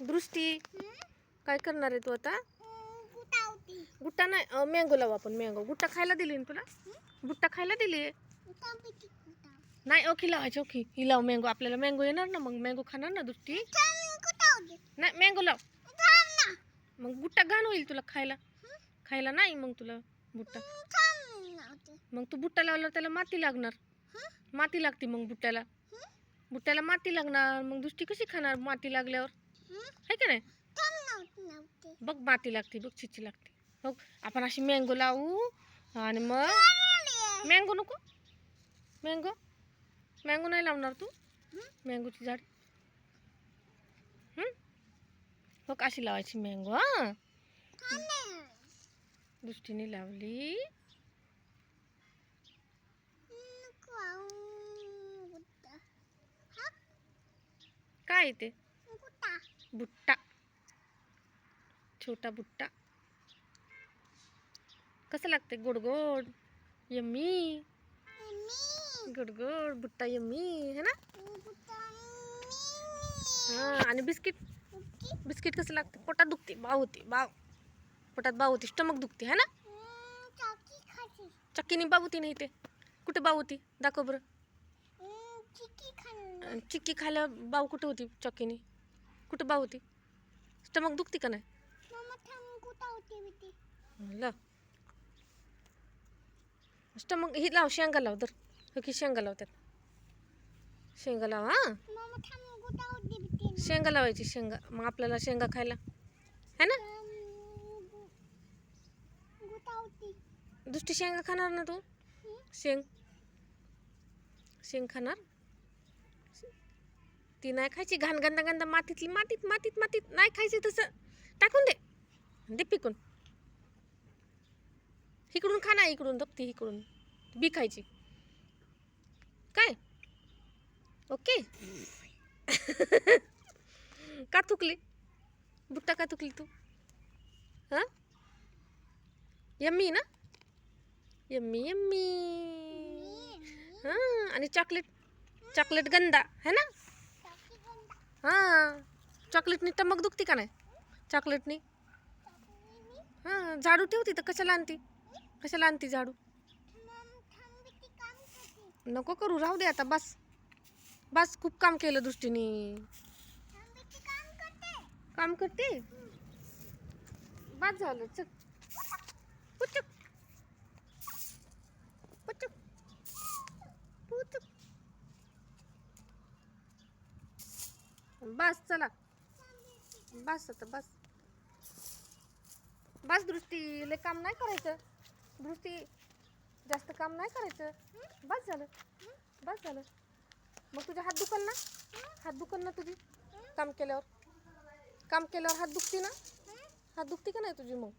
दृष्टी. काय करणार आहे तू आता? गुट्टा नाही मँगो लावू आपण मँगो गुट्टा खायला दिली ना तुला? गुट्टा खायला दिली? नाही ओखी लावायची ओखी. ही लाव मँगो आपल्याला मँगो येणार ना मग? मँगो खाणार ना दृष्टी? नाही मँगो लाव. मग गुट्टा घाण होईल तुला खायला. खायला नाही मग तुला बुट्टा मग तू बुट्टा लावल्यावर त्याला माती लागणार. माती लागते मग बुट्ट्याला बुट्ट्याला माती लागणार. मग दृष्टी कशी खाणार माती लागल्यावर? आहे का नाही? बघ माती लागते बघ चिची लागते. बघ आपण अशी मँगो लावू आणि मग मँगो नको? मँगो मँगो नाही लावणार तू? मँगोची झाड. हं? बघ अशी लावायची मँगो हा? दृष्टीने लावली. काय ते? बुट्टा। छोटा बुट्टा। कसं लागते गोड गोड यम्मी. गोड गोड बुट्टा यम्मी है ना? हा आणि बिस्किट? बिस्किट कसं लागते पोटात दुखते बाव होते बाव. पोटात बाव होती स्टमक दुखते है ना? चक्कीने बाव होती नाही ते कुठे बाव होती? दाखव बरं. चिक्की खायला बाव कुठं होती चक्कीने कुठं बाव होती? स्टमक दुखते का नाही? स्टमक ही लाव शेंगा लाव तर हो की शेंगा लाव त्यात शेंगा लाव हा? शेंगा लावायची शेंगा. मग आपल्याला शेंगा खायला. है ना? दुसरी शेंगा खाणार ना तू? शेंग. शेंग खाणार? ती नाही खायची. घाण गंदा गंदा मातीतली मातीत मातीत मातीत नाही खायची तसं. टाकून दे. दे पिकून. इकडून खा ना इकडून. दपती इकडून. बी खायची. काय? ओके. का थुकली? बुट्टा का थुकली तू? हां? यम्मी ना? Yummy yummy. हां आणि चॉकलेट चॉकलेट गंदा. है ना? हां. चॉकलेटनी टमक दुखती का नाही? चॉकलेटनी? हां झाडू ठेवती तर कशाला आणती? कशाला आणती झाडू? नको करू राहू दे आता बस. बस खूप काम केलं दृष्टीने. काम करते? बस झालं चल. बस चला. बस आता बस. बस दृष्टीले काम नाही करायचं. दृष्टी जास्त काम नाही करायचं. बस झालं. बस झालं. मग तुझे हात दुखल ना? हात दुखल ना तुझी? काम केल्यावर. काम केल्यावर हात दुखती ना? हात दुखती का नाही तुझी मग?